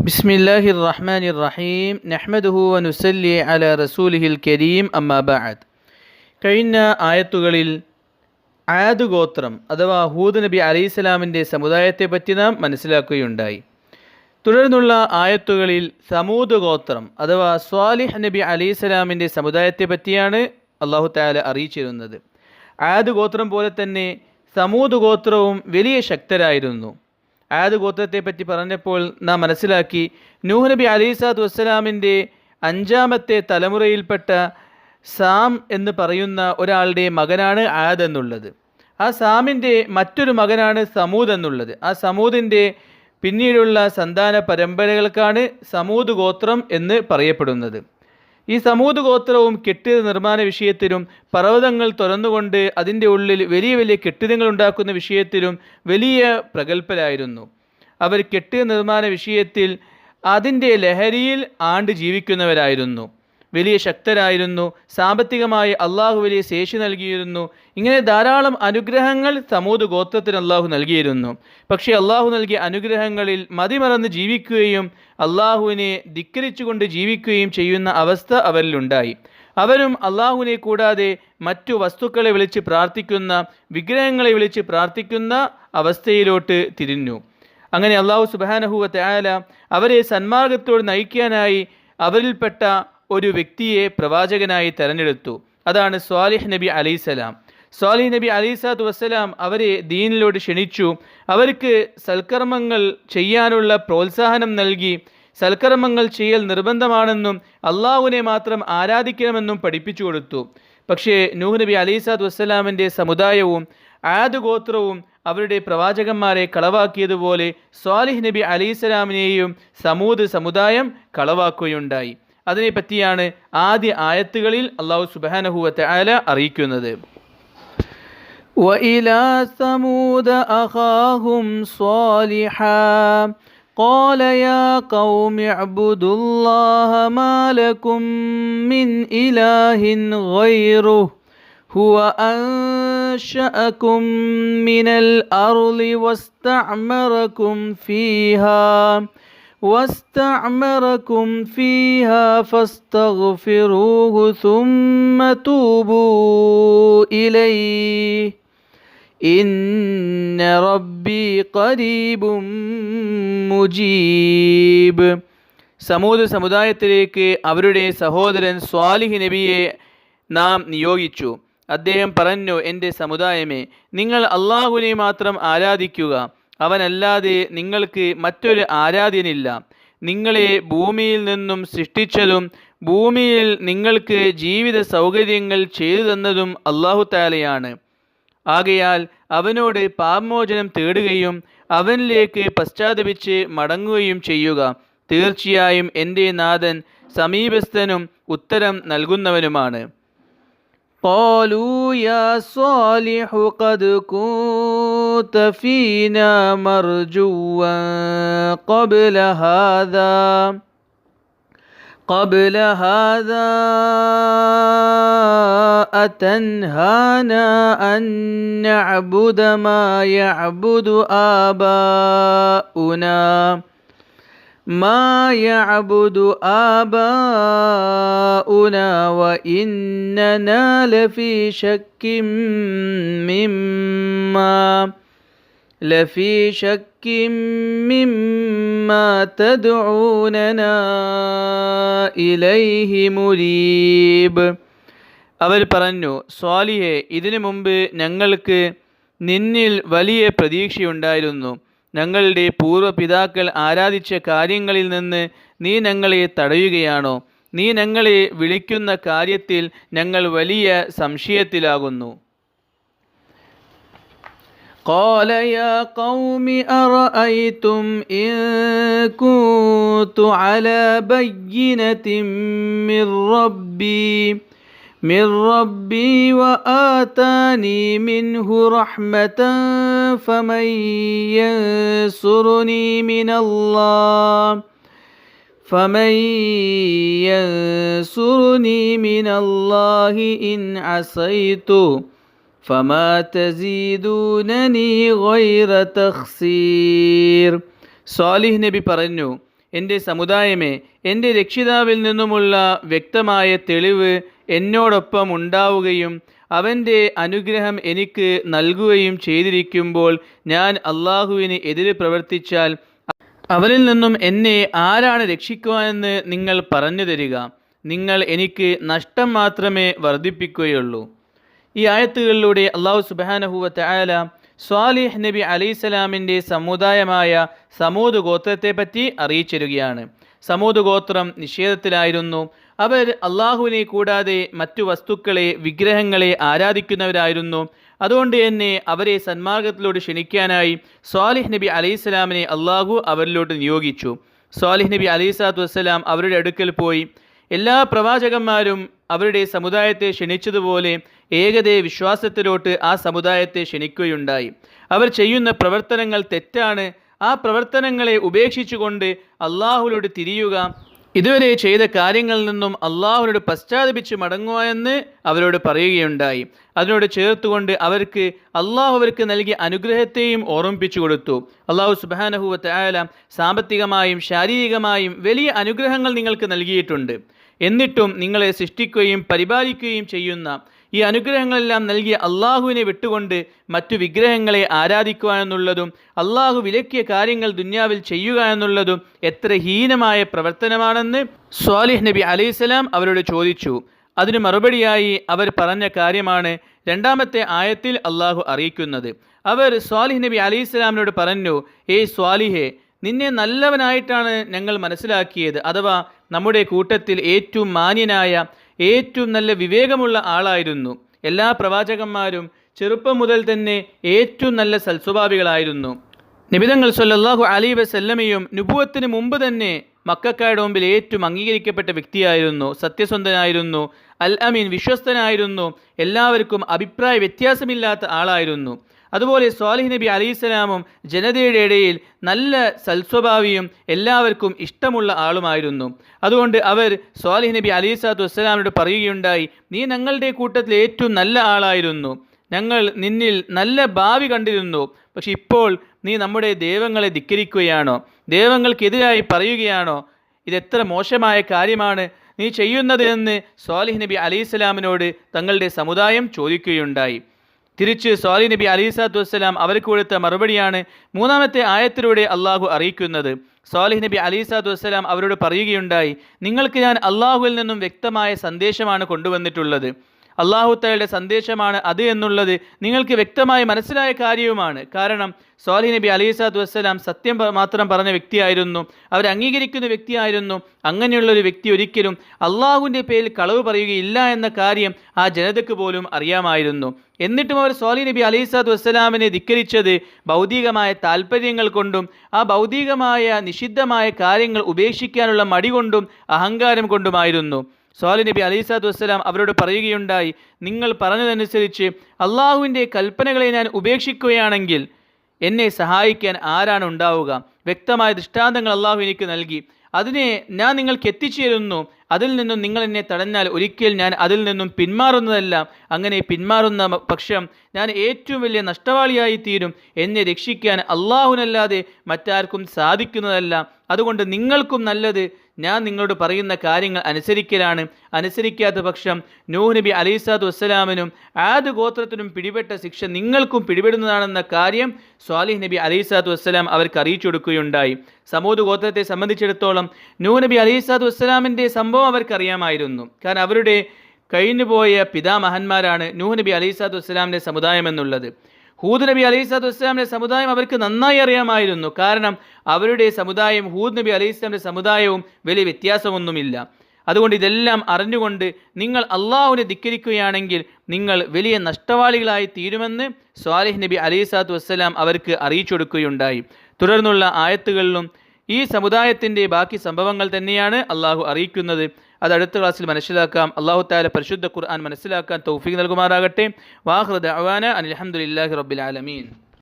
بسم الله الرحمن الرحيم نحمده ونسلي على رسوله الكريم أما بعد കഴിഞ്ഞ ആയത്തുകളിൽ ആദ് ഗോത്രം അഥവാ ഹൂദ് നബി അലൈഹിസ്സലാമിൻ്റെ സമുദായത്തെ പറ്റി നാം മനസ്സിലാക്കുകയുണ്ടായി തുടർന്നുള്ള ആയത്തുകളിൽ സമൂദ് ഗോത്രം അഥവാ സ്വാലിഹ് നബി അലൈഹിസ്സലാമിൻ്റെ സമുദായത്തെ പറ്റിയാണ് അള്ളാഹു താല അറിയിച്ചിരുന്നത് ആദ് ഗോത്രം പോലെ തന്നെ സമൂദ് ഗോത്രവും വലിയ ശക്തരായിരുന്നു ആദ് ഗോത്രത്തെപ്പറ്റി പറഞ്ഞപ്പോൾ നാം മനസ്സിലാക്കി നൂഹ് നബി അലൈസാദ് വസ്സലാമിന്റെ അഞ്ചാമത്തെ തലമുറയിൽപ്പെട്ട സാം എന്ന് പറയുന്ന ഒരാളുടെ മകനാണ് ആദ് എന്നുള്ളത്. ആ സാമിന്റെ മറ്റൊരു മകനാണ് സമൂദ് എന്നുള്ളത്. ആ സമൂദിന്റെ പിന്നീടുള്ള സന്താന പരമ്പരകൾക്കാണ് സമൂദ് ഗോത്രം എന്ന് പറയപ്പെടുന്നത്. ഈ സമൂത് ഗോത്രവും കെട്ടിട നിർമ്മാണ വിഷയത്തിലും പർവതങ്ങൾ തുറന്നുകൊണ്ട് അതിന്റെ ഉള്ളിൽ വലിയ വലിയ കെട്ടിടങ്ങൾ ഉണ്ടാക്കുന്ന വിഷയത്തിലും വലിയ പ്രഗത്ഭരായിരുന്നു. അവർ കെട്ടിട നിർമ്മാണ വിഷയത്തിൽ അതിന്റെ ലഹരിയിൽ ആണ്ട് ജീവിക്കുന്നവരായിരുന്നു. വലിയ ശക്തരായിരുന്നു. സാമ്പത്തികമായി അള്ളാഹു വലിയ ശേഷി നൽകിയിരുന്നു. ഇങ്ങനെ ധാരാളം അനുഗ്രഹങ്ങൾ സമൂത് ഗോത്രത്തിന് അള്ളാഹു നൽകിയിരുന്നു. പക്ഷേ അള്ളാഹു നൽകിയ അനുഗ്രഹങ്ങളിൽ മതിമറന്ന് ജീവിക്കുകയും അള്ളാഹുവിനെ ധിക്കരിച്ചുകൊണ്ട് ജീവിക്കുകയും ചെയ്യുന്ന അവസ്ഥ അവരിലുണ്ടായി. അവരും അള്ളാഹുവിനെ കൂടാതെ മറ്റു വസ്തുക്കളെ വിളിച്ച് പ്രാർത്ഥിക്കുന്ന വിഗ്രഹങ്ങളെ വിളിച്ച് പ്രാർത്ഥിക്കുന്ന അവസ്ഥയിലോട്ട് തിരിഞ്ഞു. അങ്ങനെ അള്ളാഹു സുബാനഹുവ തയാല അവരെ സന്മാർഗത്തോട് നയിക്കാനായി അവരിൽപ്പെട്ട ഒരു വ്യക്തിയെ പ്രവാചകനായി തെരഞ്ഞെടുത്തു. അതാണ് സ്വാലിഹ് നബി അലൈസലാം സ്വാലിഹ് നബി അലൈസാദ് വസ്സലാം അവരെ ദീനിലോട്ട് ക്ഷണിച്ചു. അവർക്ക് സൽക്കർമ്മങ്ങൾ ചെയ്യാനുള്ള പ്രോത്സാഹനം നൽകി. സൽക്കർമ്മങ്ങൾ ചെയ്യൽ നിർബന്ധമാണെന്നും അള്ളാഹുവിനെ മാത്രം ആരാധിക്കണമെന്നും പഠിപ്പിച്ചു കൊടുത്തു. പക്ഷേ നൂഹ് നബി അലൈസാദ് വസ്സലാമിന്റെ സമുദായവും ആദ് ഗോത്രവും അവരുടെ പ്രവാചകന്മാരെ കളവാക്കിയതുപോലെ സ്വാലിഹ് നബി അലൈസലാമിനെയും സമൂത് സമുദായം കളവാക്കുകയുണ്ടായി. അതിനെപ്പറ്റിയാണ് ആദ്യ ആയത്തുകളിൽ അള്ളാഹു സുബാനഹുവത്തെ ആല അറിയിക്കുന്നത് وإلى ثمود أخاهم صالحا قال يا قوم اعبدوا الله ما لكم من إله غيره هو أنشأكم من الأرض واستعمركم فيها واستعمركم فيها فاستغفروه ثم توبوا إليه إن ربي قريب മുജീബ് സമൂത് സമുദായത്തിലേക്ക് അവരുടെ സഹോദരൻ സ്വാലിഹ് നബിയെ നാം നിയോഗിച്ചു അദ്ദേഹം പറഞ്ഞു എൻ്റെ സമുദായമേ നിങ്ങൾ അള്ളാഹുവിനെ മാത്രം ആരാധിക്കുക അവനല്ലാതെ നിങ്ങൾക്ക് മറ്റൊരു ആരാധ്യനില്ല നിങ്ങളെ ഭൂമിയിൽ നിന്നും സൃഷ്ടിച്ചതും ഭൂമിയിൽ നിങ്ങൾക്ക് ജീവിത സൗകര്യങ്ങൾ ചെയ്തു തന്നതും അള്ളാഹു താലയാണ് ആകയാൽ അവനോട് പാപമോചനം തേടുകയും അവനിലേക്ക് പശ്ചാത്തപിച്ച് മടങ്ങുകയും ചെയ്യുക. തീർച്ചയായും എന്റെ നാഥൻ സമീപസ്ഥനും ഉത്തരം നൽകുന്നവനുമാണ്. قالوا يا صالح قد كنت فينا مرجوا قبل هذا قبل هذا أتنهانا أن نعبد ما يعبد آباؤنا. ما يعبد آباؤنا وإننا لفي شك مما لفي شك مما تدعوننا إليه مريب അവർ പറഞ്ഞു സ്വാലിഹെ ഇതിനു മുമ്പ് ഞങ്ങൾക്ക് നിന്നിൽ വലിയ പ്രതീക്ഷയുണ്ടായിരുന്നു ഞങ്ങളുടെ പൂർവ്വപിതാക്കൾ ആരാധിച്ച കാര്യങ്ങളിൽ നിന്ന് നീ ഞങ്ങളെ തടയുകയാണോ നീ ഞങ്ങളെ വിളിക്കുന്ന കാര്യത്തിൽ ഞങ്ങൾ വലിയ സംശയത്തിലാകുന്നു قال يا قوم أرأيتم إن كنت على بينة من ربي من ربي وآتاني منه رحمة فمن ينصرني من الله فمن ينصرني من الله إن عصيته فما تزيدونني غير تخسير സ്വാലിഹ് നബി പറഞ്ഞു എൻ്റെ സമുദായമേ എൻ്റെ രക്ഷിതാവിൽ നിന്നുമുള്ള വ്യക്തമായ തെളിവ് എന്നോടൊപ്പം ഉണ്ടാവുകയും അവന്റെ അനുഗ്രഹം എനിക്ക് നൽകുകയും ചെയ്തിരിക്കുമ്പോൾ ഞാൻ അള്ളാഹുവിന് എതിര് പ്രവർത്തിച്ചാൽ അവരിൽ നിന്നും എന്നെ ആരാണ് രക്ഷിക്കുവാനെന്ന് നിങ്ങൾ പറഞ്ഞു തരിക. നിങ്ങൾ എനിക്ക് നഷ്ടം മാത്രമേ വർദ്ധിപ്പിക്കുകയുള്ളൂ. ഈ ആയത്തുകളിലൂടെ അള്ളാഹു സുബാനഹുവ തആല സ്വാലിഹ് നബി അലൈസലാമിന്റെ സമുദായമായ സമൂത് ഗോത്രത്തെപ്പറ്റി അറിയിച്ചിരുകയാണ് സമൂത് ഗോത്രം നിഷേധത്തിലായിരുന്നു. അവർ അള്ളാഹുവിനെ കൂടാതെ മറ്റു വസ്തുക്കളെ വിഗ്രഹങ്ങളെ ആരാധിക്കുന്നവരായിരുന്നു. അതുകൊണ്ട് തന്നെ അവരെ സന്മാർഗത്തിലോട്ട് ക്ഷണിക്കാനായി സ്വാലിഹ് നബി അലൈഹിസ്സലാമിനെ അള്ളാഹു അവരിലോട്ട് നിയോഗിച്ചു. സ്വാലിഹ് നബി അലൈഹിസ്സാത്തു വസ്സലാം അവരുടെ അടുക്കൽ പോയി. എല്ലാ പ്രവാചകന്മാരും അവരുടെ സമുദായത്തെ ക്ഷണിച്ചതുപോലെ ഏകതയെ വിശ്വാസത്തിലോട്ട് ആ സമുദായത്തെ ക്ഷണിക്കുകയുണ്ടായി. അവർ ചെയ്യുന്ന പ്രവർത്തനങ്ങൾ തെറ്റാണ്. ആ പ്രവർത്തനങ്ങളെ ഉപേക്ഷിച്ചുകൊണ്ട് അള്ളാഹുലോട് തിരിയുക ഇതുവരെ ചെയ്ത കാര്യങ്ങളിൽ നിന്നും അള്ളാഹുവിനോട് പശ്ചാത്തപിച്ച് മടങ്ങുക എന്ന് അവരോട് പറയുകയുണ്ടായി. അതിനോട് ചേർത്തുകൊണ്ട് അവർക്ക് അള്ളാഹു അവർക്ക് നൽകിയ അനുഗ്രഹത്തെയും ഓർമ്മിപ്പിച്ചു കൊടുത്തു. അള്ളാഹു സുബാനഹുവ തായാല സാമ്പത്തികമായും ശാരീരികമായും വലിയ അനുഗ്രഹങ്ങൾ നിങ്ങൾക്ക് നൽകിയിട്ടുണ്ട്. എന്നിട്ടും നിങ്ങളെ സൃഷ്ടിക്കുകയും പരിപാലിക്കുകയും ചെയ്യുന്ന ഈ അനുഗ്രഹങ്ങളെല്ലാം നൽകിയ അള്ളാഹുവിനെ വിട്ടുകൊണ്ട് മറ്റു വിഗ്രഹങ്ങളെ ആരാധിക്കുക എന്നുള്ളതും അള്ളാഹു വിലക്കിയ കാര്യങ്ങൾ ദുന്യാവിൽ ചെയ്യുക എന്നുള്ളതും എത്ര ഹീനമായ പ്രവർത്തനമാണെന്ന് സ്വാലിഹ് നബി അലൈഹിസ്സലാം അവരോട് ചോദിച്ചു. അതിന് മറുപടിയായി അവർ പറഞ്ഞ കാര്യമാണ് രണ്ടാമത്തെ ആയത്തിൽ അള്ളാഹു അറിയിക്കുന്നത്. അവർ സ്വാലിഹ് നബി അലൈഹിസ്സലാമിനോട് പറഞ്ഞു ഏ സ്വാലിഹെ നിന്നെ നല്ലവനായിട്ടാണ് ഞങ്ങൾ മനസ്സിലാക്കിയത്. അഥവാ നമ്മുടെ കൂട്ടത്തിൽ ഏറ്റവും മാന്യനായ ഏറ്റവും നല്ല വിവേകമുള്ള ആളായിരുന്നു. എല്ലാ പ്രവാചകന്മാരും ചെറുപ്പം മുതൽ തന്നെ ഏറ്റവും നല്ല സൽസ്വഭാവികളായിരുന്നു. നിബിതങ്ങൾ സല്ലാഹു അലി വസല്ലമയും നുപുവത്തിന് മുമ്പ് തന്നെ മക്കാരുടെ മുമ്പിൽ ഏറ്റവും അംഗീകരിക്കപ്പെട്ട വ്യക്തിയായിരുന്നു. സത്യസന്ധനായിരുന്നു അൽ അമീൻ വിശ്വസ്തനായിരുന്നു എല്ലാവർക്കും അഭിപ്രായ വ്യത്യാസമില്ലാത്ത ആളായിരുന്നു. അതുപോലെ സ്വാലിഹ് നബി അലൈഹിസ്സലാമും ജനതയുടെ ഇടയിൽ നല്ല സൽസ്വഭാവിയും എല്ലാവർക്കും ഇഷ്ടമുള്ള ആളുമായിരുന്നു. അതുകൊണ്ട് അവർ സ്വാലിഹ് നബി അലൈഹിസ്സാത്തു വസ്സലാമിനോട് പറയുകയുണ്ടായി നീ ഞങ്ങളുടെ കൂട്ടത്തിൽ ഏറ്റവും നല്ല ആളായിരുന്നു. ഞങ്ങൾ നിന്നിൽ നല്ല ഭാവി കണ്ടിരുന്നു. പക്ഷെ ഇപ്പോൾ നീ നമ്മുടെ ദൈവങ്ങളെ ധിക്കരിക്കുകയാണോ? ദൈവങ്ങൾക്കെതിരായി പറയുകയാണോ? ഇതെത്ര മോശമായ കാര്യമാണ്. നീ ചെയ്യുന്നതെന്ന് സ്വാലിഹ് നബി അലൈഹിസ്സലാമിനോട് തങ്ങളുടെ സമുദായം ചോദിക്കുകയുണ്ടായി. തിരിച്ച് സ്വാലി നബി അലിസാത്തു വസ്സലാം അവർക്ക് കൊടുത്ത മറുപടിയാണ് മൂന്നാമത്തെ ആയത്തിലൂടെ അള്ളാഹു അറിയിക്കുന്നത്. സ്വാലിഹ് നബി അലിസാത്തു വസ്സലാം അവരോട് പറയുകയുണ്ടായി നിങ്ങൾക്ക് ഞാൻ അള്ളാഹുവിൽ നിന്നും വ്യക്തമായ സന്ദേശമാണ് കൊണ്ടുവന്നിട്ടുള്ളത്. അള്ളാഹു തയുടെ സന്ദേശമാണ് അത് എന്നുള്ളത് നിങ്ങൾക്ക് വ്യക്തമായി മനസ്സിലായ കാര്യവുമാണ്. കാരണം സ്വാലി നബി അലൈഹിസ്സാത്തു വസ്സലാം സത്യം മാത്രം പറഞ്ഞ വ്യക്തിയായിരുന്നു. അവർ അംഗീകരിക്കുന്ന വ്യക്തിയായിരുന്നു. അങ്ങനെയുള്ള ഒരു വ്യക്തി ഒരിക്കലും അള്ളാഹുവിന്റെ പേരിൽ കളവ് പറയുകയില്ല എന്ന കാര്യം ആ ജനതയ്ക്ക് പോലും അറിയാമായിരുന്നു. എന്നിട്ടും അവർ സ്വാലി നബി അലൈഹിസ്സാത്തു വസ്സലാമിനെ ധിക്കരിച്ചത് ഭൗതികമായ താല്പര്യങ്ങൾ കൊണ്ടും ആ ഭൗതികമായ നിഷിദ്ധമായ കാര്യങ്ങൾ ഉപേക്ഷിക്കാനുള്ള മടി കൊണ്ടും അഹങ്കാരം കൊണ്ടുമായിരുന്നു. സ്വാലി നബി അലൈസാദ് വസ്സലാം അവരോട് പറയുകയുണ്ടായി നിങ്ങൾ പറഞ്ഞതനുസരിച്ച് അള്ളാഹുവിന്റെ കൽപ്പനകളെ ഞാൻ ഉപേക്ഷിക്കുകയാണെങ്കിൽ എന്നെ സഹായിക്കാൻ ആരാണ് ഉണ്ടാവുക? വ്യക്തമായ ദൃഷ്ടാന്തങ്ങൾ അള്ളാഹു എനിക്ക് നൽകി. അതിനെ ഞാൻ നിങ്ങൾക്ക് എത്തിച്ചേരുന്നു. അതിൽ നിന്നും നിങ്ങൾ എന്നെ തടഞ്ഞാൽ ഒരിക്കൽ ഞാൻ അതിൽ നിന്നും പിന്മാറുന്നതല്ല. അങ്ങനെ പിന്മാറുന്ന പക്ഷം ഞാൻ ഏറ്റവും വലിയ നഷ്ടവാളിയായി തീരും എന്നെ രക്ഷിക്കാൻ അള്ളാഹുനല്ലാതെ മറ്റാർക്കും സാധിക്കുന്നതല്ല. അതുകൊണ്ട് നിങ്ങൾക്കും നല്ലത്. ഞാൻ നിങ്ങളോട് പറയുന്ന കാര്യങ്ങൾ അനുസരിക്കലാണ്. അനുസരിക്കാത്ത പക്ഷം നൂഹ് നബി അലൈസാദ് വസ്സലാമിനും ആദ് ഗോത്രത്തിനും പിടിപെട്ട ശിക്ഷ നിങ്ങൾക്കും പിടിപെടുന്നതാണെന്ന കാര്യം സ്വാലിഹ് നബി അലൈസാദ് വസ്സലാം അവർക്ക് അറിയിച്ചു കൊടുക്കുകയുണ്ടായി. സമൂത് ഗോത്രത്തെ സംബന്ധിച്ചിടത്തോളം നൂഹ് നബി അലൈസാദ് വസ്സലാമിന്റെ സംഭവം അവർക്കറിയാമായിരുന്നു കാരണം അവരുടെ കഴിഞ്ഞുപോയ പിതാമഹന്മാരാണ് നൂഹ് നബി അലൈസാദ് വസ്സലാമിന്റെ സമുദായം എന്നുള്ളത് ഹൂദ് നബി അലൈഹി സ്വലാത്തു വസ്സലാമിന്റെ സമുദായം അവർക്ക് നന്നായി അറിയാമായിരുന്നു. കാരണം അവരുടെ സമുദായം ഹൂദ് നബി അലൈഹി സ്വലാമിന്റെ സമുദായവും വലിയ വ്യത്യാസമൊന്നുമില്ല. അതുകൊണ്ട് ഇതെല്ലാം അറിഞ്ഞുകൊണ്ട് നിങ്ങൾ അള്ളാഹുവിനെ ധിക്കരിക്കുകയാണെങ്കിൽ നിങ്ങൾ വലിയ നഷ്ടവാളികളായി തീരുമെന്ന് സ്വാലിഹ് നബി അലൈഹി സ്വലാത്തു വസ്സലാം അവർക്ക് അറിയിച്ചു കൊടുക്കുകയുണ്ടായി. തുടർന്നുള്ള ആയത്തുകളിലും ഈ സമുദായത്തിന്റെ ബാക്കി സംഭവങ്ങൾ തന്നെയാണ് അള്ളാഹു അറിയിക്കുന്നത്. അത് അടുത്ത ക്ലാസ്സിൽ മനസ്സിലാക്കാം. അള്ളാഹു താല പരിശുദ്ധ ഖുർആൻ മനസ്സിലാക്കാൻ തൗഫീഖ് നൽകുമാറാകട്ടെ. വാഹൃദ് അവാന അനിൽഹമുല്ലാഹി റബ്ബിൽ ആലമീൻ.